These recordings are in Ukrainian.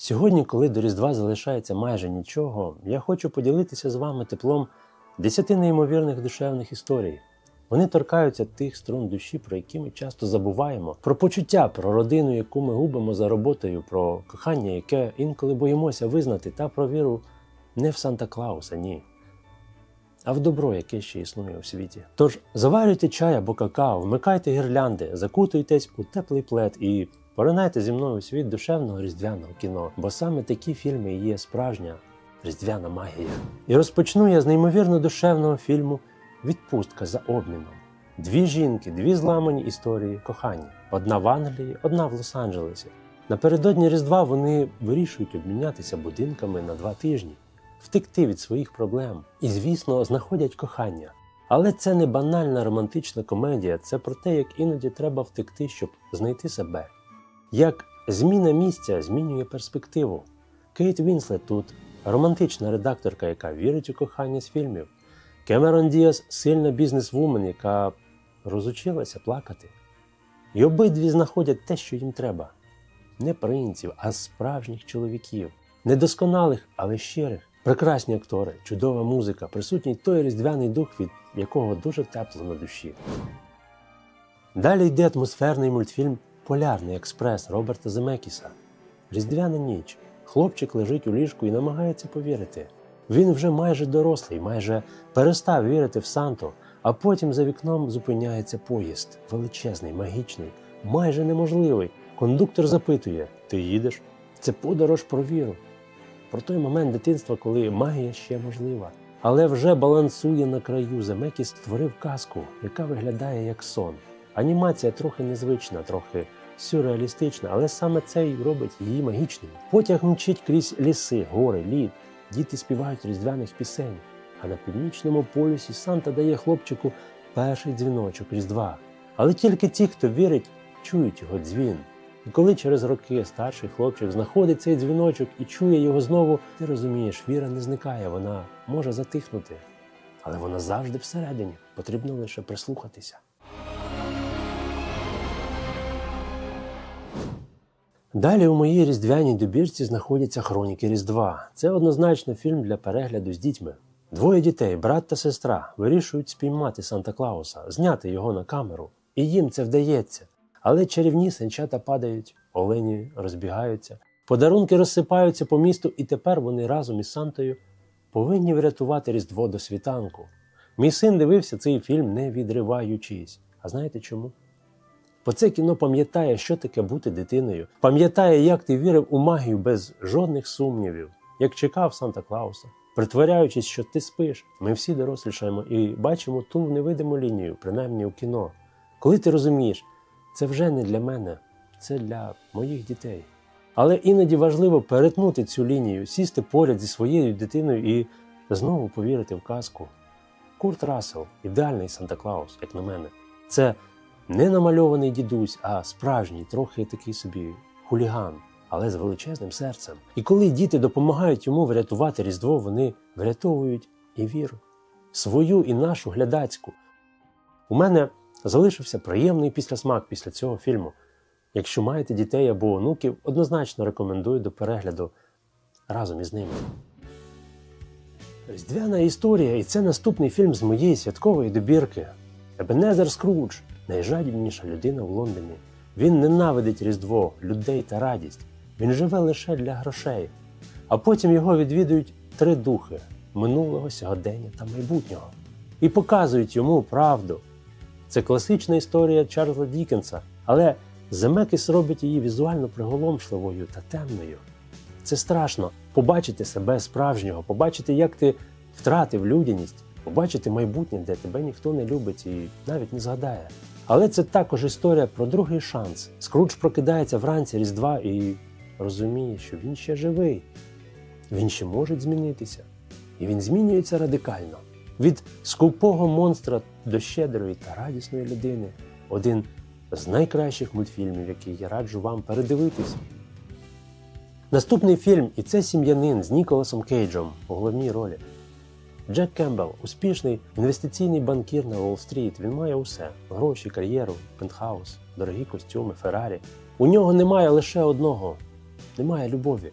Сьогодні, коли до Різдва залишається майже нічого, я хочу поділитися з вами теплом десяти неймовірних душевних історій. Вони торкаються тих струн душі, про які ми часто забуваємо, про почуття, про родину, яку ми губимо за роботою, про кохання, яке інколи боїмося визнати, та про віру не в Санта Клауса, ні. А в добро, яке ще існує у світі. Тож заварюйте чай або какао, вмикайте гірлянди, закутуйтесь у теплий плед і поринайте зі мною у світ душевного різдвяного кіно, бо саме такі фільми і є справжня різдвяна магія. І розпочну я з неймовірно душевного фільму Відпустка за обміном. Дві жінки, дві зламані історії кохання. Одна в Англії, одна в Лос-Анджелесі. Напередодні Різдва вони вирішують обмінятися будинками на два тижні, втекти від своїх проблем і, звісно, знаходять кохання. Але це не банальна романтична комедія, це про те, як іноді треба втекти, щоб знайти себе. Як зміна місця змінює перспективу. Кейт Вінслет тут романтична редакторка, яка вірить у кохання з фільмів. Кемерон Діас сильна бізнес-вумен, яка розучилася плакати. І обидві знаходять те, що їм треба. Не принців, а справжніх чоловіків, недосконалих, але щирих, прекрасні актори, чудова музика, присутній той різдвяний дух, від якого дуже тепло на душі. Далі йде атмосферний мультфільм Полярний експрес Роберта Земекіса. Різдвяна ніч. Хлопчик лежить у ліжку і намагається повірити. Він вже майже дорослий, майже перестав вірити в Санту, а потім за вікном зупиняється поїзд. Величезний, магічний, майже неможливий. Кондуктор запитує: Ти їдеш? Це подорож про віру. Про той момент дитинства, коли магія ще можлива. Але вже балансує на краю. Земекіс створив казку, яка виглядає як сон. Анімація трохи незвична, трохи сюрреалістична, але саме це й робить її магічною. Потяг мчить крізь ліси, гори, лід. Діти співають різдвяних пісень. А на північному полюсі Санта дає хлопчику перший дзвіночок Різдва. Але тільки ті, хто вірить, чують його дзвін. І коли через роки старший хлопчик знаходить цей дзвіночок і чує його знову, ти розумієш, віра не зникає, вона може затихнути. Але вона завжди всередині, потрібно лише прислухатися. Далі у моїй різдвяній добірці знаходяться хроніки Різдва. Це однозначно фільм для перегляду з дітьми. Двоє дітей, брат та сестра, вирішують спіймати Санта Клауса, зняти його на камеру. І їм це вдається. Але чарівні сенчата падають, олені розбігаються, подарунки розсипаються по місту, і тепер вони разом із Сантою повинні врятувати Різдво до світанку. Мій син дивився цей фільм, не відриваючись. А знаєте чому? Бо це кіно пам'ятає, що таке бути дитиною, пам'ятає, як ти вірив у магію без жодних сумнівів, як чекав Санта Клауса, притворяючись, що ти спиш. Ми всі дорослішаємо і бачимо ту невидиму лінію, принаймні у кіно. Коли ти розумієш, це вже не для мене, це для моїх дітей. Але іноді важливо перетнути цю лінію, сісти поряд зі своєю дитиною і знову повірити в казку. Курт Рассел ідеальний Санта Клаус, як на мене. Це не намальований дідусь, а справжній, трохи такий собі хуліган, але з величезним серцем. І коли діти допомагають йому врятувати Різдво, вони врятовують і віру, свою і нашу глядацьку. У мене залишився приємний післясмак після цього фільму. Якщо маєте дітей або онуків, однозначно рекомендую до перегляду разом із ними. Різдвяна історія, і це наступний фільм з моєї святкової добірки. Ебенезер Скрудж найжадібніша людина в Лондоні. Він ненавидить Різдво, людей та радість. Він живе лише для грошей. А потім його відвідують три духи минулого, сьогодення та майбутнього. І показують йому правду. Це класична історія Чарльза Дікенса, але Земекіс робить її візуально приголомшливою та темною. Це страшно побачити себе справжнього, побачити, як ти втратив людяність, побачити майбутнє, де тебе ніхто не любить і навіть не згадає. Але це також історія про другий шанс. Скрудж прокидається вранці Різдва і розуміє, що він ще живий, він ще може змінитися. І він змінюється радикально. Від скупого монстра до щедрої та радісної людини. Один з найкращих мультфільмів, який я раджу вам передивитись. Наступний фільм і це сім'янин з Ніколасом Кейджем у головній ролі. Джек Кембл успішний інвестиційний банкір на Уолл-стріт. Він має усе: гроші, кар'єру, пентхаус, дорогі костюми, Феррарі. У нього немає лише одного немає любові.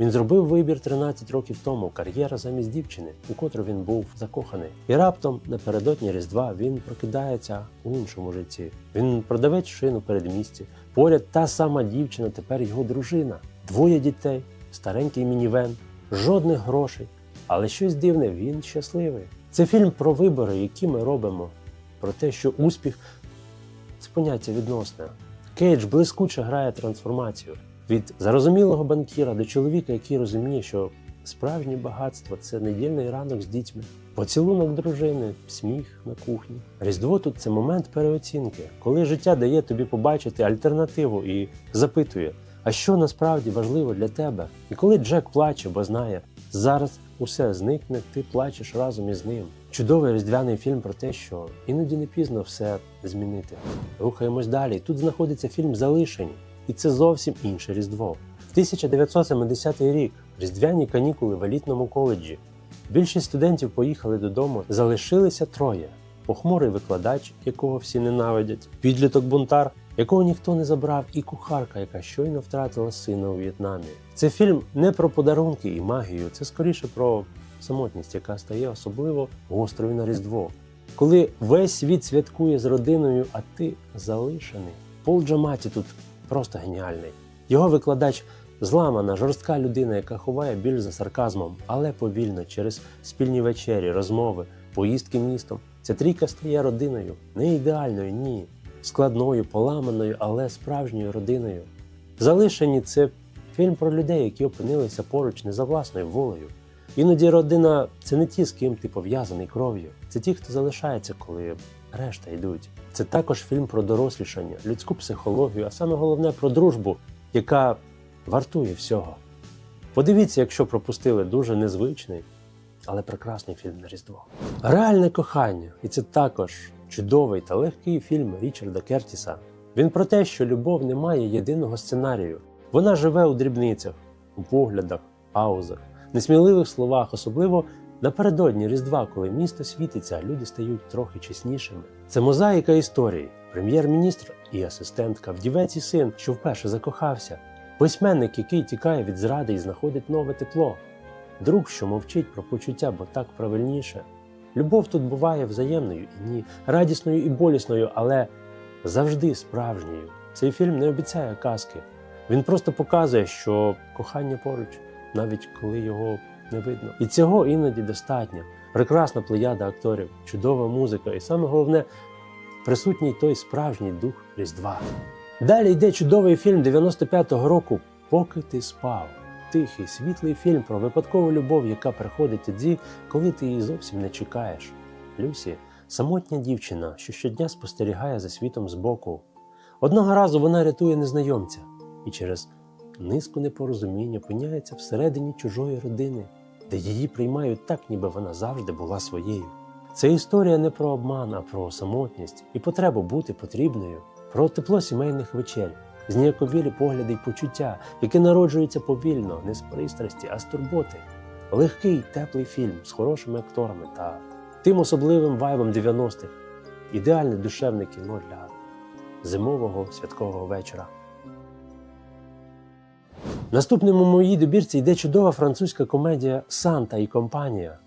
Він зробив вибір 13 років тому, кар'єра замість дівчини, у котру він був закоханий. І раптом напередодні Різдва він прокидається у іншому житті. Він продавець шин у передмісті. Поряд та сама дівчина, тепер його дружина, двоє дітей, старенький мінівен, жодних грошей. Але щось дивне, він щасливий. Це фільм про вибори, які ми робимо, про те, що успіх це поняття відносне. Кейдж блискуче грає трансформацію від зарозумілого банкіра до чоловіка, який розуміє, що справжнє багатство це недільний ранок з дітьми, поцілунок дружини, сміх на кухні. Різдво тут це момент переоцінки, коли життя дає тобі побачити альтернативу і запитує, а що насправді важливо для тебе? І коли Джек плаче, бо знає, зараз усе зникне, ти плачеш разом із ним. Чудовий різдвяний фільм про те, що іноді не пізно все змінити. Рухаємось далі. Тут знаходиться фільм Залишені, і це зовсім інше Різдво. В 1970 рік різдвяні канікули в елітному коледжі. Більшість студентів поїхали додому, залишилися троє: похмурий викладач, якого всі ненавидять, підліток бунтар, якого ніхто не забрав, і кухарка, яка щойно втратила сина у В'єтнамі. Це фільм не про подарунки і магію, це скоріше про самотність, яка стає особливо гострою на Різдво. Коли весь світ святкує з родиною, а ти залишений. Пол Джаматі тут просто геніальний. Його викладач зламана, жорстка людина, яка ховає біль за сарказмом, але повільно через спільні вечері, розмови, поїздки містом. Ця трійка стає родиною, не ідеальною, ні, складною, поламаною, але справжньою родиною. Залишені це фільм про людей, які опинилися поруч не за власною волею. Іноді родина це не ті, з ким ти пов'язаний кров'ю, це ті, хто залишається, коли решта йдуть. Це також фільм про дорослішання, людську психологію, а саме головне про дружбу, яка вартує всього. Подивіться, якщо пропустили дуже незвичний, але прекрасний фільм на Різдво. Реальне кохання, і це також чудовий та легкий фільм Річарда Кертіса. Він про те, що любов не має єдиного сценарію. Вона живе у дрібницях, у поглядах, паузах, несміливих словах, особливо напередодні Різдва, коли місто світиться, а люди стають трохи чеснішими. Це мозаїка історії, прем'єр-міністр і асистентка, вдівець і син, що вперше закохався, письменник, який тікає від зради і знаходить нове тепло, друг, що мовчить про почуття, бо так правильніше. Любов тут буває взаємною і ні, радісною і болісною, але завжди справжньою. Цей фільм не обіцяє казки. Він просто показує, що кохання поруч, навіть коли його не видно. І цього іноді достатньо. Прекрасна плеяда акторів, чудова музика, і саме головне присутній той справжній дух Різдва. Далі йде чудовий фільм 95-го року Поки ти спав. Тихий, світлий фільм про випадкову любов, яка приходить тоді, коли ти її зовсім не чекаєш. Люсі самотня дівчина, що щодня спостерігає за світом збоку. Одного разу вона рятує незнайомця і через низку непорозумінь опиняється всередині чужої родини, де її приймають так, ніби вона завжди була своєю. Це історія не про обман, а про самотність і потребу бути потрібною, про тепло сімейних вечер, зніяковілі погляди й почуття, яке народжується повільно, не з пристрасті, а з турботи. Легкий, теплий фільм з хорошими акторами та тим особливим вайбом 90-х. Ідеальне душевне кіно для зимового святкового вечора. Наступним у моїй добірці йде чудова французька комедія Санта і компанія.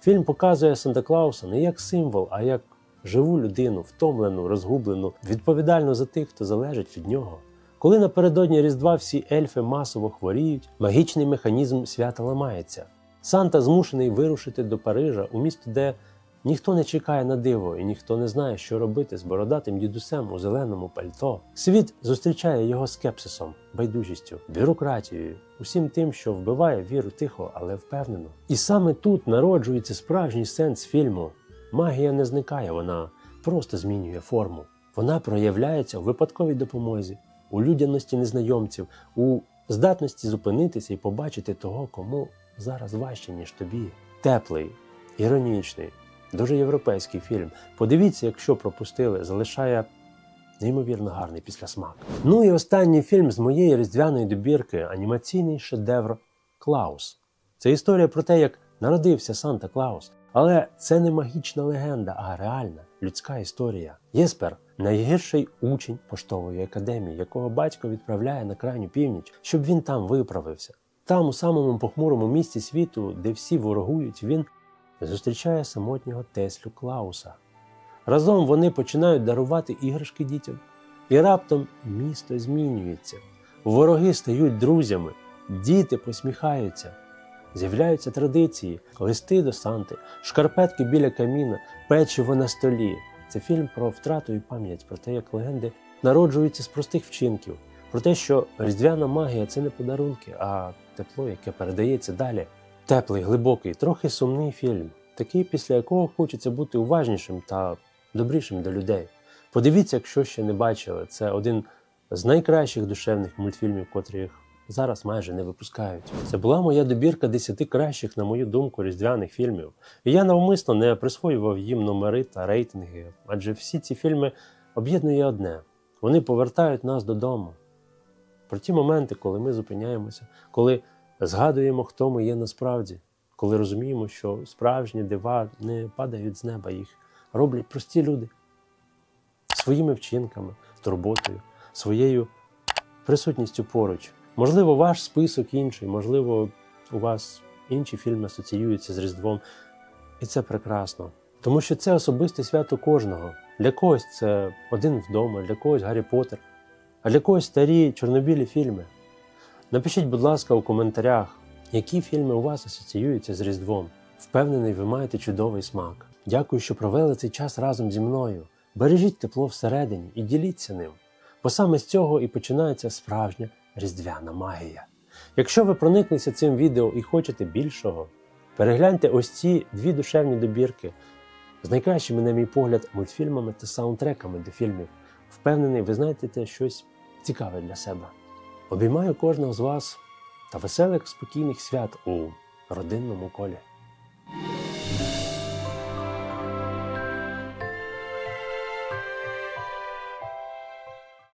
Фільм показує Санта Клауса не як символ, а як живу людину, втомлену, розгублену, відповідальну за тих, хто залежить від нього. Коли напередодні Різдва всі ельфи масово хворіють, магічний механізм свята ламається. Санта змушений вирушити до Парижа у місто, де ніхто не чекає на диво і ніхто не знає, що робити з бородатим дідусем у зеленому пальто. Світ зустрічає його скепсисом, байдужістю, бюрократією, усім тим, що вбиває віру тихо, але впевнено. І саме тут народжується справжній сенс фільму. Магія не зникає, вона просто змінює форму. Вона проявляється у випадковій допомозі, у людяності незнайомців, у здатності зупинитися і побачити того, кому зараз важче, ніж тобі. Теплий, іронічний, дуже європейський фільм. Подивіться, якщо пропустили, залишає неймовірно гарний післясмак. Ну і останній фільм з моєї різдвяної добірки анімаційний шедевр Клаус. Це історія про те, як народився Санта Клаус. Але це не магічна легенда, а реальна людська історія. Єспер найгірший учень поштової академії, якого батько відправляє на крайню північ, щоб він там виправився. Там, у самому похмурому місті світу, де всі ворогують, він зустрічає самотнього Теслю Клауса. Разом вони починають дарувати іграшки дітям. І раптом місто змінюється. Вороги стають друзями, діти посміхаються. З'являються традиції, листи до Санти, шкарпетки біля каміна, печиво на столі. Це фільм про втрату і пам'ять, про те, як легенди народжуються з простих вчинків, про те, що різдвяна магія це не подарунки, а тепло, яке передається далі. Теплий, глибокий, трохи сумний фільм, такий, після якого хочеться бути уважнішим та добрішим до людей. Подивіться, якщо ще не бачили, це один з найкращих душевних мультфільмів, котрих зараз майже не випускають. Це була моя добірка 10 кращих, на мою думку, різдвяних фільмів. І я навмисно не присвоював їм номери та рейтинги, адже всі ці фільми об'єднує одне: вони повертають нас додому. Про ті моменти, коли ми зупиняємося, коли згадуємо, хто ми є насправді, коли розуміємо, що справжні дива не падають з неба, їх роблять прості люди своїми вчинками, турботою, своєю присутністю поруч. Можливо, ваш список інший, можливо, у вас інші фільми асоціюються з Різдвом. І це прекрасно. Тому що це особисте свято кожного. Для когось це один вдома, для когось Гаррі Поттер, а для когось старі чорнобілі фільми. Напишіть, будь ласка, у коментарях, які фільми у вас асоціюються з Різдвом. Впевнений, ви маєте чудовий смак. Дякую, що провели цей час разом зі мною. Бережіть тепло всередині і діліться ним, бо саме з цього і починається справжня різдвяна магія. Якщо ви прониклися цим відео і хочете більшого, перегляньте ось ці дві душевні добірки з найкращими, на мій погляд, мультфільмами та саундтреками до фільмів. Впевнений, ви знайдете щось цікаве для себе. Обіймаю кожного з вас та веселих спокійних свят у родинному колі.